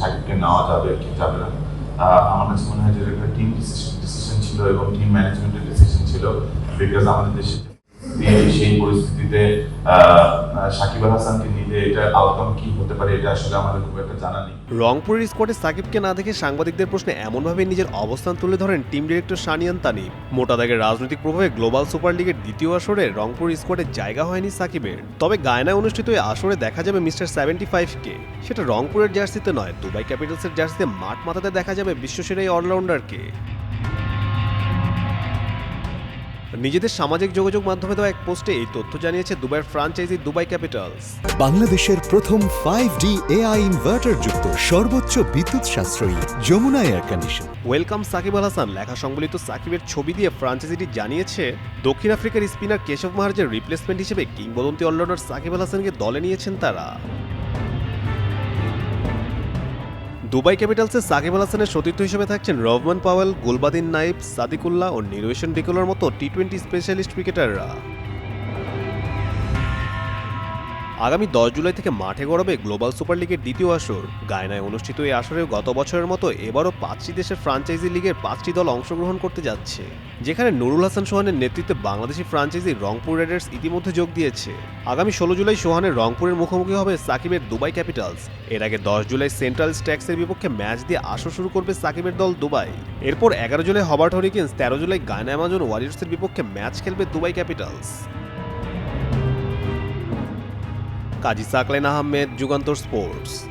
সাকিবকে নেওয়া যাবে, কি যাবে না। আমার কাছে মনে হয় যে টিম ডিসিশন ছিল এবং টিম ম্যানেজমেন্টের ডিসিশন ছিল বিকজ আমাদের দেশে সেই পরিস্থিতিতে সাকিব আল হাসানকে নিলে এটা আউটকাম কি হতে পারে এটা আসলে আমাদের খুব একটা জানা নেই। রংপুরের স্কোয়াডে সাকিবকে না দেখে সাংবাদিকদের প্রশ্নে এমনভাবে নিজের অবস্থান তুলে ধরেন টিম ডিরেক্টর সানিয়ান তানিম। মোটা দাগের রাজনৈতিক প্রভাবে গ্লোবাল সুপার লিগের দ্বিতীয় আসরে রংপুর স্কোয়াডে জায়গা হয়নি সাকিবের। তবে গায়নায় অনুষ্ঠিত এই আসরে দেখা যাবে মিস্টার সেভেন্টি ফাইভকে সেটা রংপুরের জার্সিতে নয়, দুবাই ক্যাপিটালসের জার্সিতে মাঠ মাথাতে দেখা যাবে বিশ্বসেরা এই অলরাউন্ডারকে নিজেদের সামাজিক যোগাযোগ মাধ্যমে দেওয়া এক পোস্টে এই তথ্য জানিয়েছে দুবাইয়ের ফ্রাঞ্চাইজি দুবাই ক্যাপিটালস। বাংলাদেশের প্রথম ফাইভ ডি এআই ইনভার্টার যুক্ত সর্বোচ্চ বিদ্যুৎ সাশ্রয়ী Jamuna air condition welcome Shakib Al Hasan লেখা সংবলিত সাকিবের ছবি দিয়ে ফ্রাঞ্চাইজিটি জানিয়েছে দক্ষিণ আফ্রিকার স্পিনার কেশব মাহার্জের রিপ্লেসমেন্ট হিসেবে কিংবদন্তি অলরাউন্ডার সাকিব আল হাসানকে দলে নিয়েছেন তারা। দুবাই ক্যাপিটালসে সাকিব আল হাসানের সতীর্থ হিসেবে থাকছেন রহমান পাওয়েল, গুলবাদিন নাইব সাদিকুল্লাহ ও নিরোয়েশন ডিকোলার মতো টি টোয়েন্টি স্পেশালিস্ট ক্রিকেটাররা আগামী দশ জুলাই থেকে মাঠে গড়াবে গ্লোবাল সুপার লিগের দ্বিতীয় আসর। গায়নায় অনুষ্ঠিত এই আসরে গত বছরের মতো এবারও পাঁচটি দেশের ফ্রাঞ্চাইজি লিগের পাঁচটি দল অংশগ্রহণ করতে যাচ্ছে। যেখানে নুরুল হাসান সোহানের নেতৃত্বে বাংলাদেশি ফ্রাঞ্চাইজি রংপুর রাইডার্স ইতিমধ্যে যোগ দিয়েছে। আগামী ষোলো জুলাই সোহানের রংপুরের মুখোমুখি হবে সাকিবের দুবাই ক্যাপিটালস। এর আগে দশ জুলাই সেন্ট্রাল স্ট্যাক্সের বিপক্ষে ম্যাচ দিয়ে আসর শুরু করবে সাকিবের দল দুবাই। এরপর এগারো জুলাই হবার্ট হরিকেন্স, তেরো জুলাই গায়না অ্যামাজন ওয়ারিয়ার্সের বিপক্ষে ম্যাচ খেলবে Dubai Capitals. Kazi Saklain Ahmed Jugantor sports.